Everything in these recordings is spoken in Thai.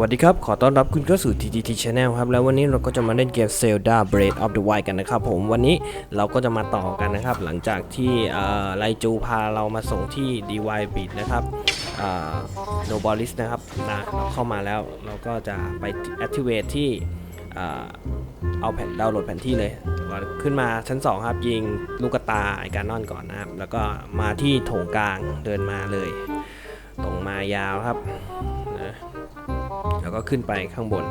วัสดีครับ ขอต้อนรับคุณเข้าสู่ TTT Channel ครับ แล้ววันนี้เราก็จะมาเล่นเกม Zelda Breath of the Wild กันนะครับผมวันนี้เราก็จะมาต่อกันนะครับ หลังจากที่ไลจูพาเรามาส่งที่ DY Beat นะครับโนบอลิสนะครับนะเราเข้ามาแล้วเราก็จะไป activate ที่เอาแผ่นดาวน์โหลดแผนที่เลยก่อนขึ้นมาชั้น 2 ครับ ยิงลูกตาไอการนอนก่อนนะครับ แล้วก็มาที่โถงกลางเดินมาเลย ตรงมายาวครับ ก็ขึ้นไปข้างบน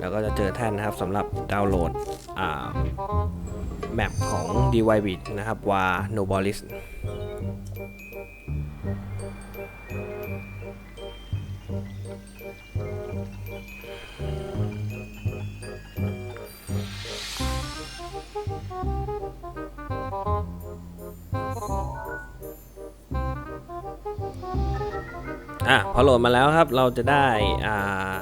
แล้วก็จะเจอแท่นนะครับสำหรับดาวน์โหลดแมปของ DY b i t นะครับวา Nobolis อะพอโหลดมาแล้วครับ เราจะได้อ่า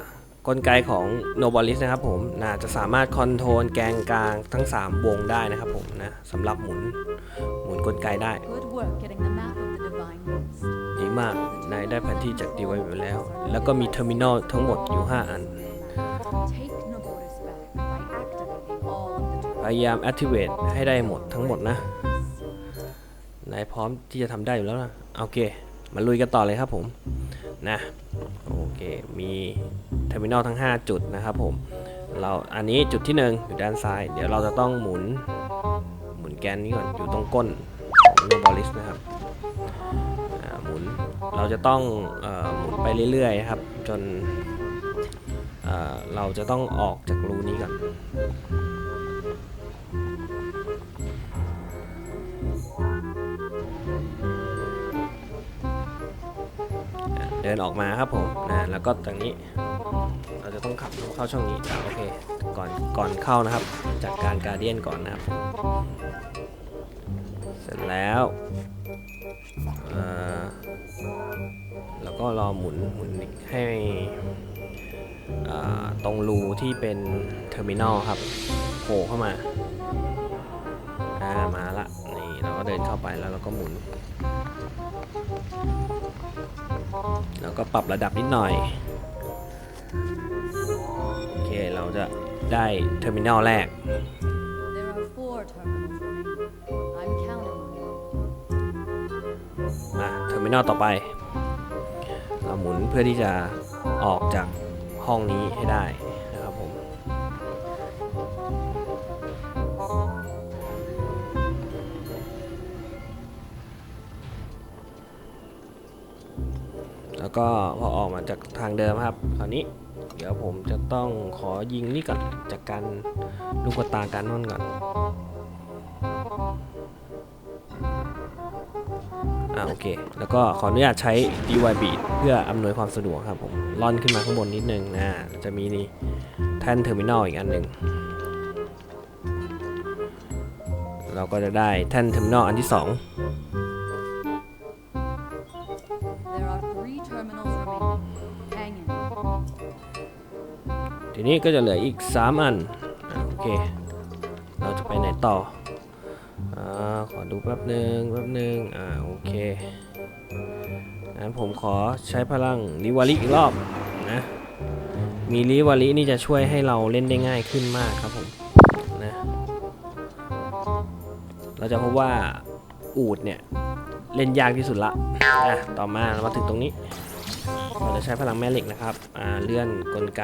กลไกของ Nobolis นะครับผมนะจะสามารถคอนโทรลแกนกลางทั้ง 3 วงได้นะครับผมนะสำหรับหมุนหมุนกลไกได้ Good work getting the map of the divine roots. ดีมากนายได้แผนที่จากดีไว้อยู่แล้ว แล้วก็มีเทอร์มินอลทั้งหมดอยู่ 5 อัน Take Noboris back by activating all of the พยายาม activate ให้ได้หมดทั้งหมดนะ นายพร้อมที่จะทำได้อยู่แล้วนะ โอเค มาลุยกันต่อเลยครับผมนะโอเคมีเทอร์มินอลทั้ง 5 จุดนะครับผมเราอันนี้จุดที่ 1 อยู่ด้านซ้าย เดี๋ยวเราจะต้องหมุนหมุนแกนนี้ก่อนอยู่ตรงก้นของโนบอลิสนะครับหมุนเราจะต้องอหมุนไปเรื่อยๆครับจนเเราจะต้องออกจากรูนี้ก่อน ดินออกมาครับผมนะแล้วก็ตรงนี้ เราจะต้องขับเข้าช่องนี้โอเคก่อนก่อนเข้านะครับ จัดการการเดียนก่อนนะครับ เสร็จแล้วเออแล้วก็รอหมุนหมุนให้ตรงรูที่เป็นเทอร์มินอลครับโผล่เข้ามาอ่ามาละนี่เราก็เดินเข้าไปแล้วเราก็หมุน แล้วก็ปรับระดับนิดหน่อย โอเค เราจะได้เทอร์มินอลแรก มาเทอร์มินอลต่อไป เราหมุนเพื่อที่จะออกจากห้องนี้ให้ได้ ก็พอออกมาจากทางเดิมครับ คราวนี้เดี๋ยวผมจะต้องขอยิงนี่ก่อนจากการลูกกระตาการนอนก่อนอ่าโอเค แล้วก็ขออนุญาตใช้ DY Beat เพื่ออำนวยความสะดวกครับผมล่อนขึ้นมาข้างบนนิดนึงนะจะมีนี่แท่นเทอร์มินอลอีกอันหนึ่งเราก็จะได้แท่นเทอร์มินอลอันที่ 2 นี้ก็จะเหลืออีก 3 อันโอเค เราจะไปไหนต่ออขอดูแป๊บหนึ่งแป๊บหนึ่งอ่าโอเคงั้นผมขอใช้พลังลิวาริอีกรอบนะมีลิวารินี่จะช่วยให้เราเล่นได้ง่ายขึ้นมากครับผมนะเราจะพบว่าอูดเนี่ยเล่นยากที่สุดละอะต่อมาเรามาถึงตรงนี้เราจะใช้พลังแม่เหล็กนะครับ อ่า เลื่อนกลไก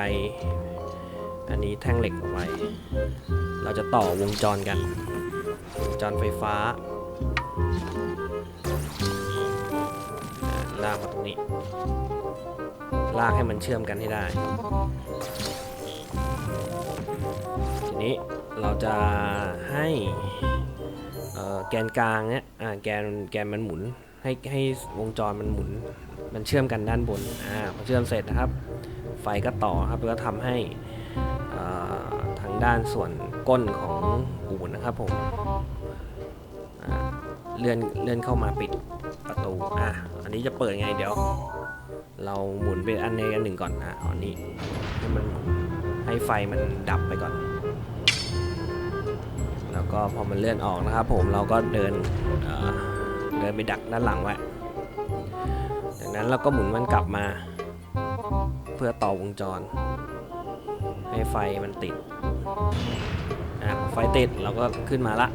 อันนี้แท่งเหล็กออกไปเราจะต่อวงจรกัน วงจรไฟฟ้าลากมาตรงนี้ ลากให้มันเชื่อมกันให้ได้ ทีนี้เราจะให้แกนกลางเนี่ยแกนแกนมันหมุน ให้ให้วงจรมันหมุน มันเชื่อมกันด้านบน อ่าพอเชื่อมเสร็จนะครับ ไฟก็ต่อครับแล้วก็ทำให้ ทางด้านส่วนก้นของอู่นะครับผมเลื่อนเลื่อนเข้ามาปิดประตูอะอันนี้จะเปิดไงเดี๋ยว เราหมุนไปอันใดอันหนึ่งก่อนอะอันนี้ให้มันให้ไฟมันดับไปก่อน แล้วก็พอมันเลื่อนออกนะครับ ผมเราก็เดินเเดินไปดักด้านหลังไว้จากนั้นเราก็หมุนมันกลับมา เพื่อต่อวงจร ให้ไฟมันติดอะไฟติดเราก็ขึ้นมาละ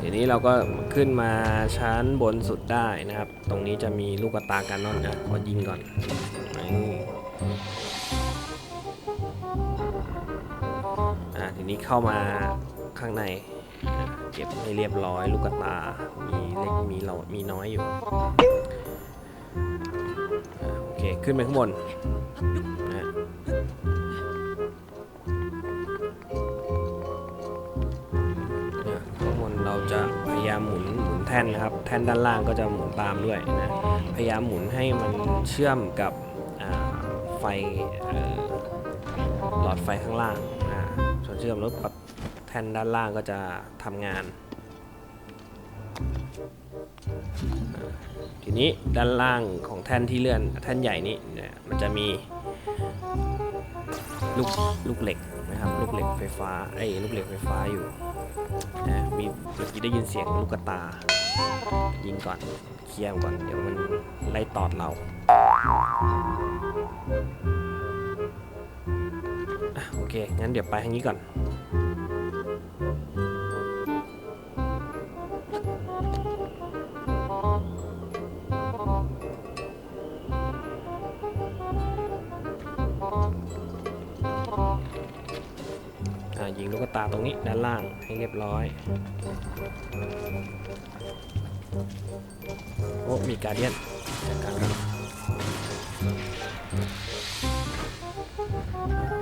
ทีนี้เราก็ขึ้นมาชั้นบนสุดได้นะครับ ตรงนี้จะมีลูกกระตาการนอนนะขอยิงก่อนอะทีนี้เข้ามาข้างในเก็บให้เรียบร้อยลูกกระตา มีเล็กมีเรามีน้อยอยู่อโอเค ขึ้นไปข้างบน นะข้างบนเราจะพยายามหมุนหมุนแท่นนะครับ แท่นด้านล่างก็จะหมุนตามด้วยนะ พยายามหมุนให้มันเชื่อมกับไฟหลอดไฟข้างล่างนะส่วนเชื่อมแล้วกับแท่นด้านล่างก็จะทำงาน ทีนี้ด้านล่างของแท่นที่เลื่อนแท่นใหญ่นี้เนี่ยมันจะมีลูกลูกเหล็กนะครับลูกเหล็กไฟฟ้าไอ้ลูกเหล็กไฟฟ้าอยู่นะมีเมื่อกี้ได้ยินเสียงลูกกระตา ยิงก่อนเคลียร์มันก่อนเดี๋ยวมันไล่ตอดเราโอเคงั้นเดี๋ยวไปทางนี้ก่อน ยิงลูกกระตาตรงนี้ด้านล่างให้เรียบร้อยโอ้มีการเดียนจัดการกัน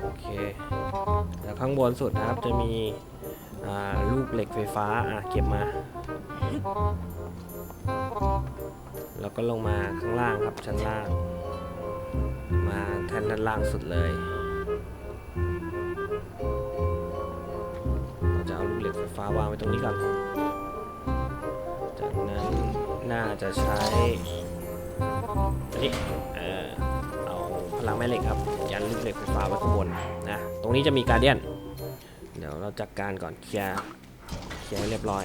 โอเคแล้วข้างบนสุดนะครับจะมีลูกเหล็กไฟฟ้าอะเก็บมา แล้วก็ลงมาข้างล่างครับชั้นล่าง มาแท่นด้านล่างสุดเลย ฟ้าวางไว้ตรงนี้ก่อน จากนั้นน่าจะใช้อันนี้เอ่อเอาพลังแม่เหล็กครับ ยันลูกเหล็กไฟฟ้าไว้ข้างบนนะ ตรงนี้จะมีการเดียน เดี๋ยวเราจัดการก่อนเคลียร์เคลียร์เรียบร้อย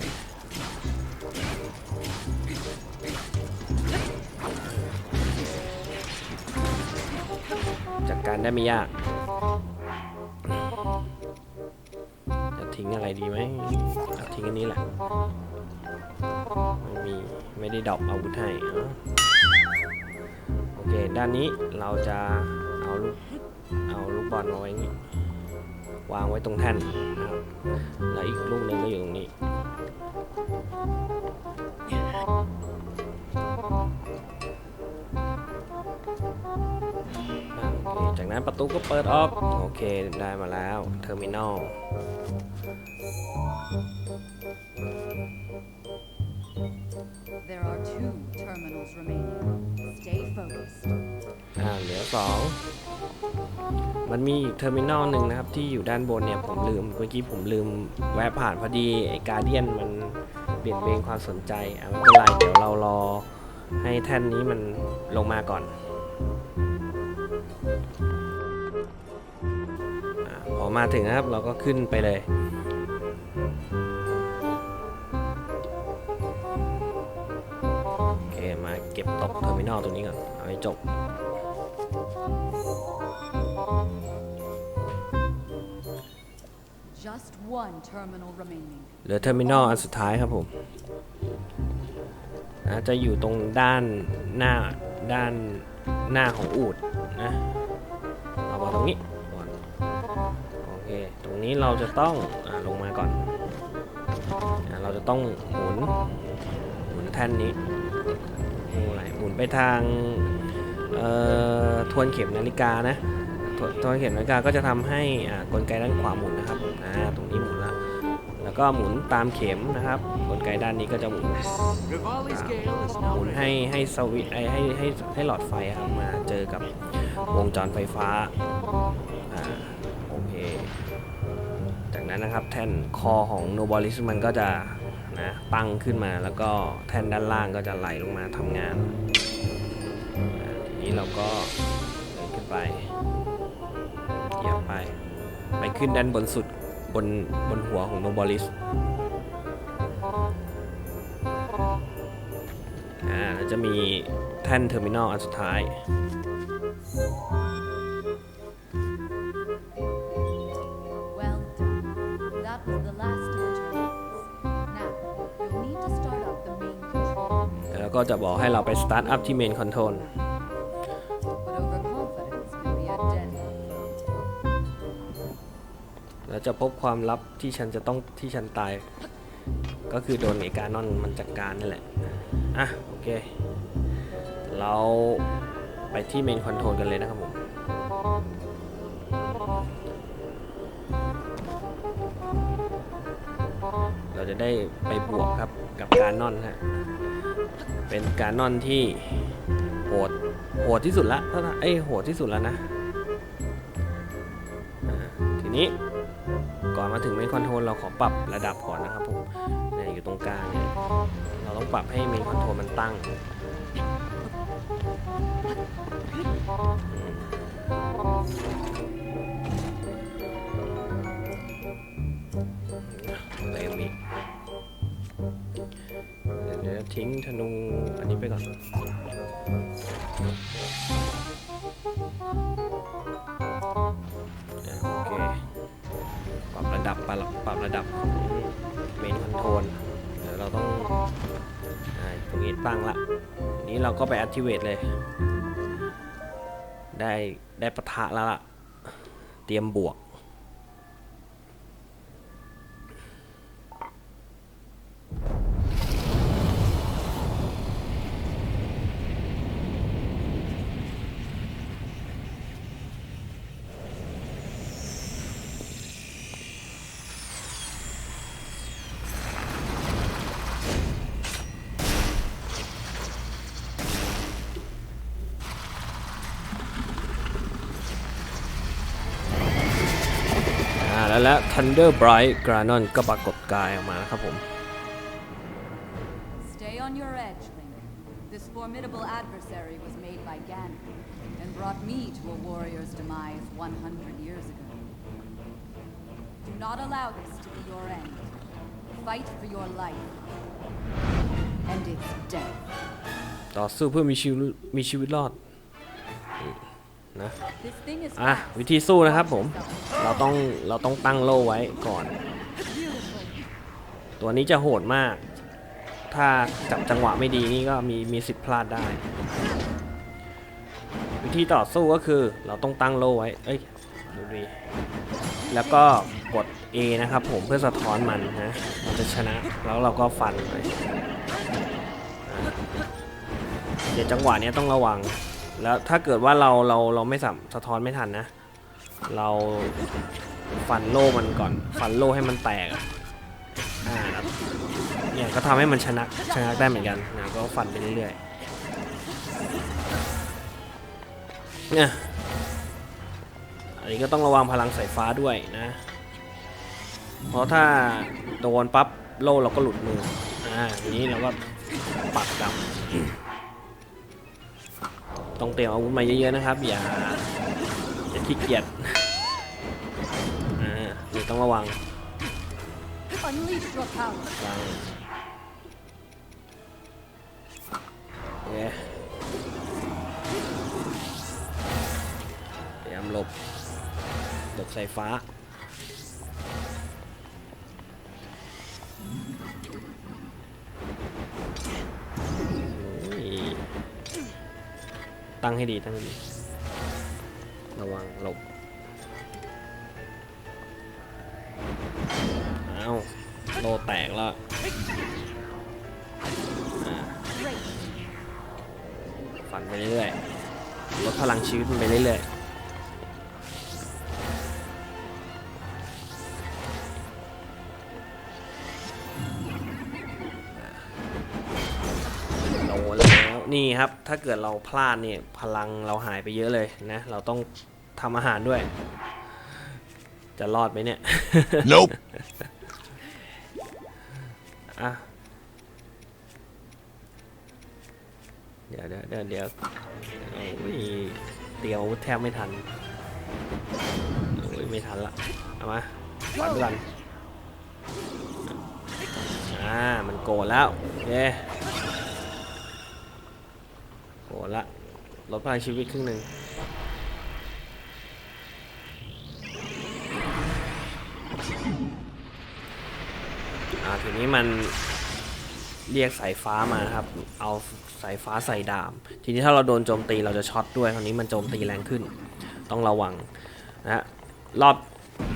จัดการได้ไม่ยาก ทิ้งอะไรดีไหมเอาทิ้งอันนี้แหละไม่มีไม่ได้ดรอปอาวุธให้เอ้าโอเค ด้านนี้เราจะเอาลูกเอาลูกบอลมาไว้อย่างนี้วางไว้ตรงแท่นนะครับแล้วอีกลูกหนึ่งก็อยู่ตรงนี้จากนั้นประตูก็เปิดออก โอเคได้มาแล้วเทอร์มินอล There are two terminals remaining. Stay focused. อ่าเหลือสองมันมีอีกเทอร์มินอลหนึ่งนะครับ ที่อยู่ด้านบนเนี่ย ผมลืม เมื่อกี้ผมลืมแวะผ่านพอดีไอ้การเดียนมันเปลี่ยนเบนความสนใจอะไม่เป็นไรเดี๋ยวเรารอให้แท่นนี้มันลงมาก่อนอพอมาถึงนะครับเราก็ขึ้นไปเลย ก็บตกเทอร์มินอลตรงนี้ก่อนเอาให้จบ Just one terminal remaining. เหลือเทอร์มินอลอันสุดท้ายครับผมนะจะอยู่ตรงด้านหน้าด้านหน้าของอูดนะเอามาตรงนี้ก่อนโอเค ตรงนี้เราจะต้องอาลงมาก่อนอาเราจะต้องหมุนหมุนแท่นนี้หมุนอะ ไปทางทวนเข็มนาฬิกานะทวนทวนเข็มนาฬิกาก็จะทำให้กลไกด้านขวาหมุนนะครับอ่าตรงนี้หมุนละแล้วก็หมุนตามเข็มนะครับ กลไกด้านนี้ก็จะหมุนหมุนให้ให้สวิตช์ไอให้ให้ให้หลอดไฟครับมาเจอกับวงจรไฟฟ้าอ่าโอเคจากนั้นนะครับแท่นคอของโนบอลิสมันก็จะนะตั้งขึ้นมาแล้วก็แท่นด้านล่างก็จะไหลลงมาทำงาน นี้เราก็เดินขึ้นไปเหยียบไป ไปขึ้นด้านบนสุดบนบนหัวของโนบอลิสอ่าแล้วจะมีแท่นเทอร์มินอลอันสุดท้าย Well done. That was the last of the turbines. Now, you'll need to start up the main control. แล้วก็จะบอกให้เราไปสตาร์ทอัพที่เมนคอนโทรล แล้วจะพบความลับที่ฉันจะต้องที่ฉันตาย ก็คือโดนไอการนอนมันจัดการนั่นแหละ อะ โอเค เราไปที่เมนคอนโทรลกันเลยนะครับผมเราจะได้ไปบวกครับกับการนอนฮะ เป็นการนอนที่โหดโหดที่สุดละถ้าเอ้ยโหดที่สุดแล้วนะทีนี้ ถึงเมนคอนโทรลเราขอปรับระดับก่อนนะครับผมเนี่ยอยู่ตรงกลางเนี่ยเราต้องปรับให้เมนคอนโทรลมันตั้งอะไรมีกเดี๋ยวทิ้งธนูอันนี้ไปก่อน ปรับปรับระดับเมนคอนโทรลเดี๋ยวเราต้องอตรงนี้ตั้งละ นี้เราก็ไป activate เลย ได้ได้ปะทะแล้วล่ะ เตรียมบวก อ่า แล้วแล้ว Thunder Bright Granon ก็ปรากฏกายออกมานะครับผม Stay on your edge, Link. This formidable adversary was made by Ganon and brought me to a warrior's demise 100 years ago. Do not allow this to be your end. Fight for your life and its death. ต่อสู้เพื่อมีชีวิตมีชีวิตรอด นะ This thing is อะ fast. วิธีสู้นะครับผม Watch yourself. เราต้องเราต้องตั้งโล่ไว้ก่อน ตัวนี้จะโหดมาก ถ้าจับจังหวะไม่ดีนี่ก็มีมีสิทธิ์พลาดได้ วิธีต่อสู้ก็คือเราต้องตั้งโล่ไว้ เอ้ยดูดีแล้วก็กด A นะครับผมเพื่อสะท้อนมันนะเราจะชนะแล้วเราก็ฟันไปอะเดี๋ยวจังหวะเนี้ยต้องระวัง แล้วถ้าเกิดว่าเราเราเราไม่สัมสะท้อนไม่ทันนะ เราฟันโล่มันก่อน ฟันโล่ให้มันแตกอะอ่าครับเนี่ยก็ทำให้มันชนะชนะได้เหมือนกันนะก็ฟันไปเรื่อยๆเนี่ยอันนี้ก็ต้องระวังพลังสายฟ้าด้วยนะ เพราะถ้าโดนปั๊บโล่เราก็หลุดมืออ่าทีนี้เราก็ปักกลับ ต้องเตรียมอาวุธมาเยอะๆนะครับ อย่าอย่าขี้เกียจอ่านี่ต้องระวัง Unleash your power. ระวังโอเคเตรียมหลบหลบสายฟ้า ตั้งให้ดีตั้งให้ดี ระวังหลบเอาโลแตกแล้วฟันไปเรื่อยๆลดพลังชีวิตมันไปเรื่อยๆ ถ้าเกิดเราพลาดเนี่ยพลังเราหายไปเยอะเลยนะ เราต้องทำอาหารด้วย จะรอดไหมเนี่ย Nope. อะเดี๋ยวเดี๋ยวเดี๋ยวเดี๋ยวโอ้ยเตรียมอาวุธแทบไม่ทันโอ้ยไม่ทันละเอามาฟันไปก่อนอ่ามันโกรธแล้วโอเค ละลดพลังชีวิตครึ่งหนึ่งอ่าทีนี้มันเรียกสายฟ้ามานะครับ เอาสายฟ้าใส่ดาม ทีนี้ถ้าเราโดนโจมตีเราจะช็อตด้วยคราวนี้มันโจมตีแรงขึ้น ต้องระวังนะฮะรอบ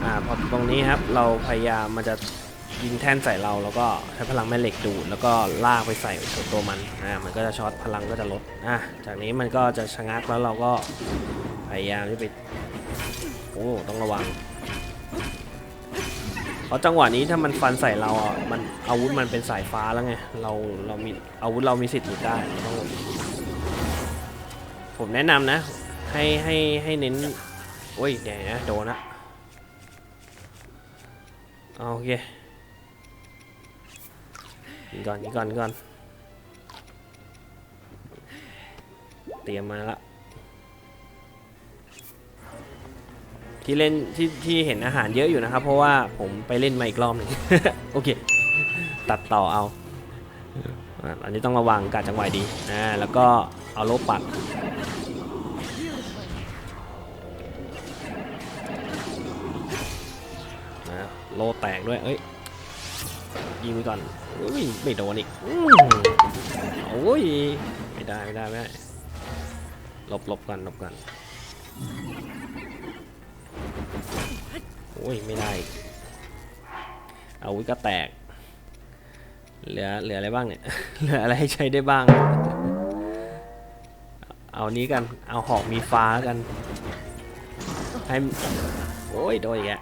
อ่าพอตรงนี้ครับ เราพยายามมันจะ ยิงแท่นใส่เราแล้วก็ใช้พลังแม่เหล็กดูดแล้วก็ลากไปใส่ตัวมันอ่ามันก็จะช็อตพลังก็จะลดอะจากนี้มันก็จะชะงักแล้วเราก็พยายามที่ไปโอ้ต้องระวังเพราะจังหวะนี้ถ้ามันฟันใส่เราอะมันอาวุธมันเป็นสายฟ้าแล้วไงเราเรามีอาวุธเรามีสิทธิ์หลุดได้ต้องผมแนะนำนะ ให้ให้ให้เน้นโอ้ยเดี๋ยวนะโดนนะโอเค ยิงก่อนยิงก่อนก่อน เตรียมมาละที่เล่นที่ที่เห็นอาหารเยอะอยู่นะครับ เพราะว่าผมไปเล่นมาอีกรอบหนึงโอเค ตัดต่อเอาอันนี้ต้องระวังการจังหวะดีนะแล้วก็เอาโลปัดนะโลแตกด้วย เอ้ย ยิงไปก่อนอุ้ยไม่โดนอีกโอ้ยไม่ได้ไม่ได้ไม่ได้หลบหลบกันหลบกันโอ้ยไม่ได้อีกอาวุธก็แตก เหลือเหลืออะไรบ้างเนี่ย เหลืออะไรให้ใช้ได้บ้าง เอานี้กัน เอาหอกมีฟ้ากัน ให้ โอ้ยโดนอีกแล้ว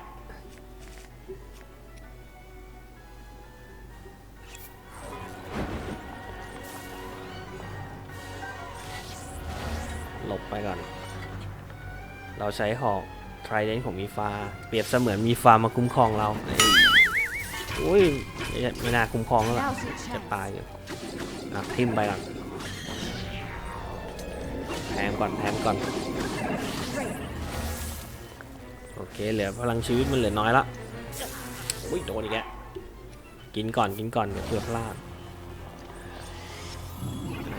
เราใช้หอกไทรเดนของมีฟ้า เปรียบเสมือนมีฟ้ามาคุ้มครองเราอุ้ยไม่น่าคุ้มครองแล้วล่ะจะตายอยู่อะทิมไปก่อนแทงก่อนแทงก่อน โอเค เหลือพลังชีวิตมันเหลือน้อยละอุ้ยโดนอีกแล้วกินก่อนกินก่อนเดี๋ยวเพื่อพลาด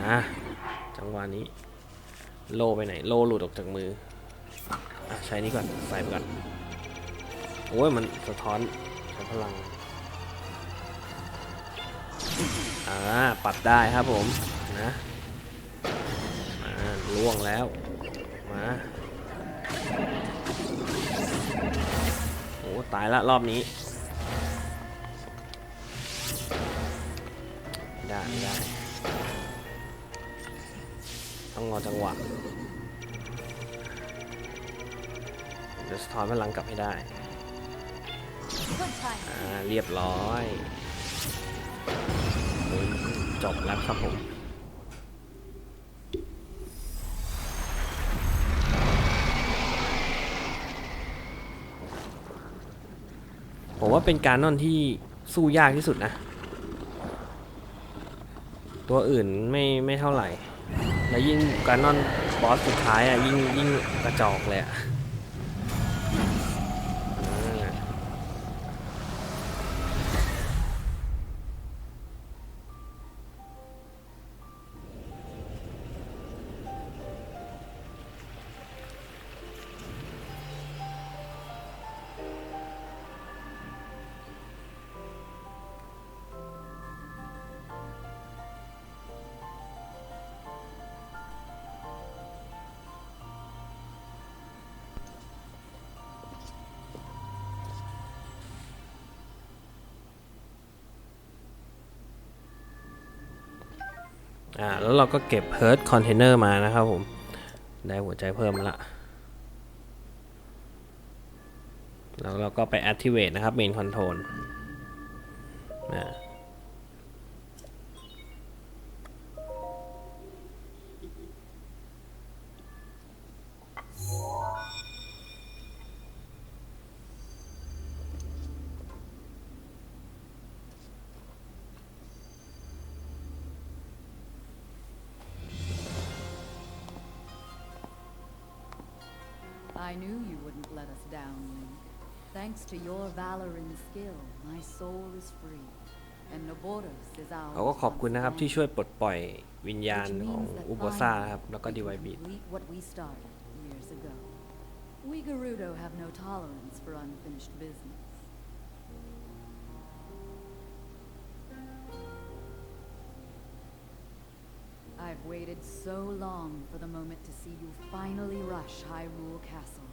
อะจังหวะนี้ โลไปไหน โลหลุดออกจากมือ อะใช้นี้ก่อนใส่ไปก่อนโอ้ยมันสะท้อนใช้พลังอ่าปัดได้ครับผมนะมาล่วงแล้วมาโอ้ตายละรอบนี้ไม่ได้ไม่ได้ต้องรอจังหวะ เดี๋ยวสะท้อนพลังกลับให้ได้ Good time. อ่า เรียบร้อยโอ้ยจบแล้วครับผมผมว่าเป็นการนอนที่สู้ยากที่สุดนะ ตัวอื่นไม่ไม่เท่าไหร่ แล้วยิ่งการนอนบอสสุดท้ายอะยิ่งยิ่งกระจอกเลยอะ อ่าแล้วเราก็เก็บ Hurt Container มานะครับผม ได้หัวใจเพิ่มมาละแล้วเราก็ไป Activate นะครับ Main Control อ่า I knew you wouldn't let us down, Link. Thanks to your valor and skill, my soul is free. and Noboros is เขา ours ก็ขอบคุณนะครับที่ช่วยปลดปล่อยวิญญาณ which ของ means that อุโบซ่า finally ครับ แล้วก็ we ดีไว can บีด complete what we started years ago. We Gerudo have no tolerance for unfinished business. I've waited so long for the moment to see you finally rush Hyrule Castle.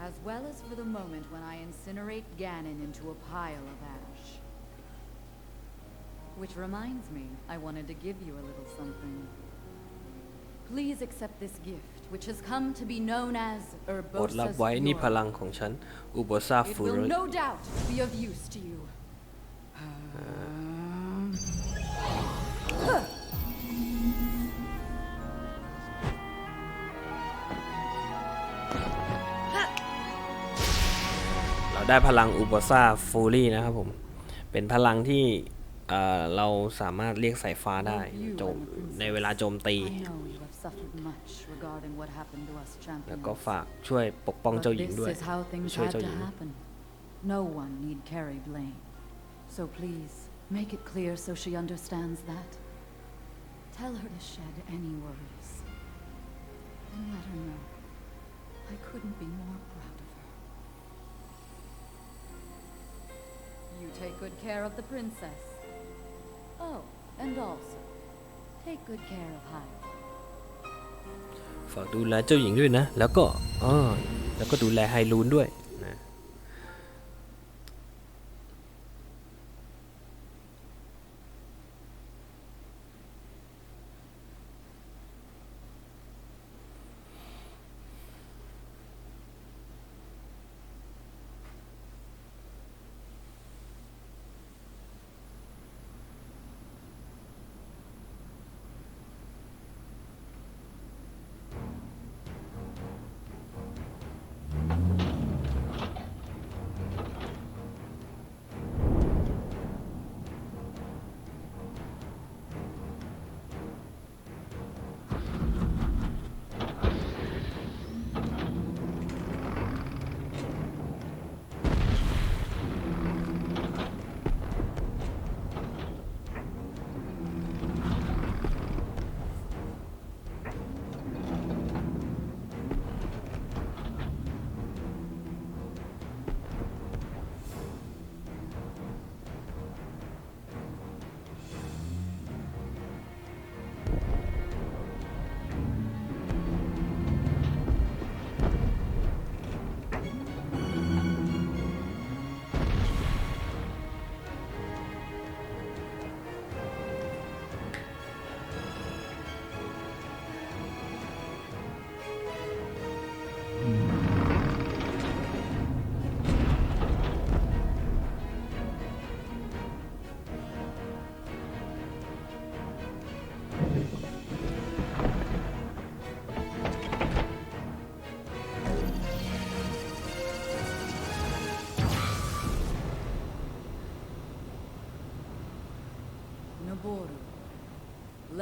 As well as for the moment when I incinerate Ganon into a pile of ash. Which reminds me, I wanted to give you a little something. Please accept this gift, which has come to be known as โปรดรับ Urbosa's ไว้นี่พ Fury. ลังของฉัน อุโบซ่า It ฟู will ริ no doubt be of use to you. ได้พลังอุโบซ่าฟูรี่นะครับผม เป็นพลังที่เอ่อเราสามารถเรียกสายฟ้าได้โจมในเวลาโจมตี I know you have suffered much regarding what happened to us แล้วก็ champions. ฝากช่วยปกป้อง But เจ้าหญิง this ด้วย is how things ช่วย had เจ้าห to ญิง happen. No one need carry blame. So please, make it clear so she understands that. Tell her to shed any worries. And let her know I couldn't be more proud of her. You take good care of the princess. Oh, and also, take good care of Hyde. ฝากดูแลเจ้าหญิงด้วยนะ แล้วก็อ๋อแล้วก็ดูแลไฮรูนด้วย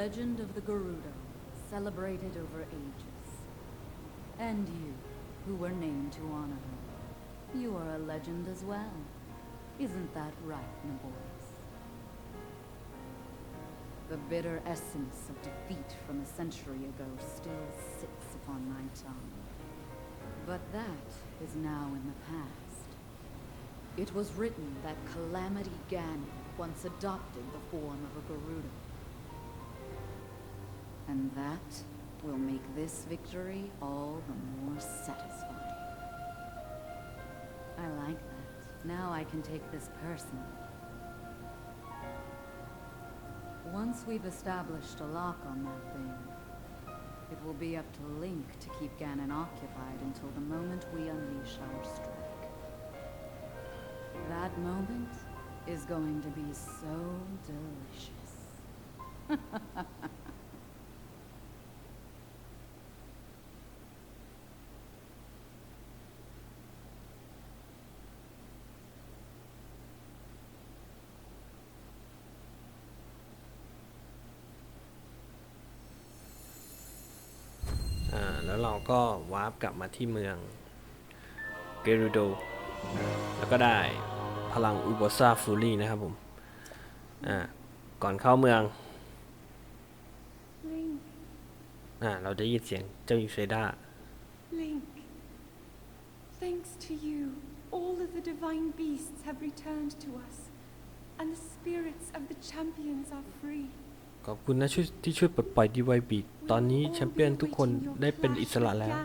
legend of the Gerudo, celebrated over ages. And you, who were named to honor her, you are a legend as well. Isn't that right, Noborus? The bitter essence of defeat from a century ago still sits upon my tongue. But that is now in the past. It was written that Calamity Ganon once adopted the form of a Gerudo. And that will make this victory all the more satisfying. I like that. Now I can take this personally. Once we've established a lock on that thing, it will be up to Link to keep Ganon occupied until the moment we unleash our strike. That moment is going to be so delicious. แล้วเราก็วาร์ปกลับมาที่เมืองเกรูโดแล้วก็ได้พลังอุโบซ่าฟูรี่นะครับผมอ่าก่อนเข้าเมือง Link, อ่าเราได้ยินเสียงเจ้าหญิงเซด้า Link. Thanks to you, all of the divine beasts have returned to us, and the spirits of the champions are free. ขอบคุณนะช่วยที่ช่วยปลดปล่อยดีไวบีตอนนี้แชมเปี้ยนทุกคนได้เป็นอิสระแล้ว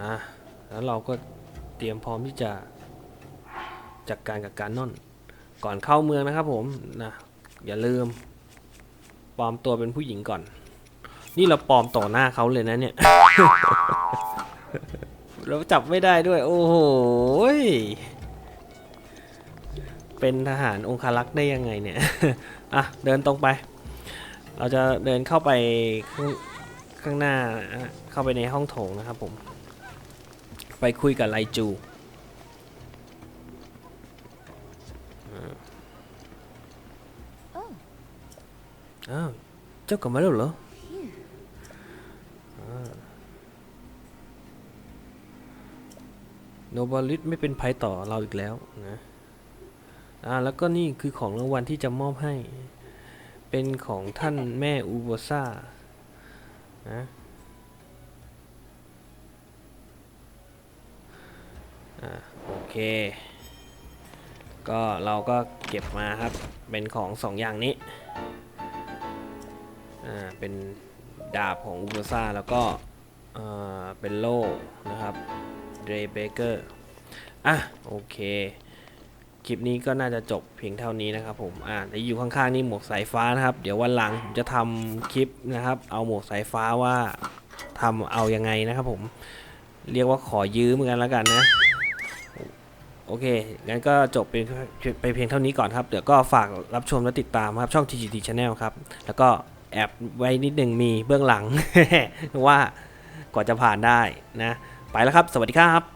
อะแล้วเราก็เตรียมพร้อมที่จะจัดกการกับการนอน ก่อนเข้าเมืองนะครับผมนะอย่าลืมปลอมตัวเป็นผู้หญิงก่อน นี่เราปลอมต่อหน้าเขาเลยนะเนี่ยเราจับไม่ได้ด้วย โอ้โห เป็นทหารองคารักษ์ได้ยังไงเนี่ย อะ เดินตรงไป เราจะเดินเข้าไปข้างข้างหน้านะฮะเข้าไปในห้องโถงนะครับผม ไปคุยกับไลจู Oh, อ้าวเจ้ากลับมาแล้วเหรอ phew. โนบอลิสไม่เป็นภัยต่อเราอีกแล้วนะ อ่าแล้วก็นี่คือของรางวัลที่จะมอบให้ เป็นของท่านแม่อูโบซ่านะอ่าโอเค ก็เราก็เก็บมาครับ เป็นของสองอย่างนี้ อ่า เป็นดาบของอูโบซ่าแล้วก็เอ่อเป็นโล่นะครับเดรเบเกอร์ อะ โอเค คลิปนี้ก็น่าจะจบเพียงเท่านี้นะครับผมอ่าแล้วอยู่ข้างๆนี่หมวกสายฟ้านะครับ เดี๋ยววันหลังผมจะทำคลิปนะครับ เอาหมวกสายฟ้าว่าทำเอายังไงนะครับผม เรียกว่าขอยืมเหมือนกันแล้วกันนะ โอเค งั้นก็จบเป็นไปเพียงเท่านี้ก่อนครับ เดี๋ยวก็ฝากรับชมและติดตามครับช่อง TGT Channel ครับ แล้วก็แอบไว้นิดหนึ่งมีเบื้องหลังว่ากว่าจะผ่านได้นะ ไปแล้วครับ สวัสดีครับ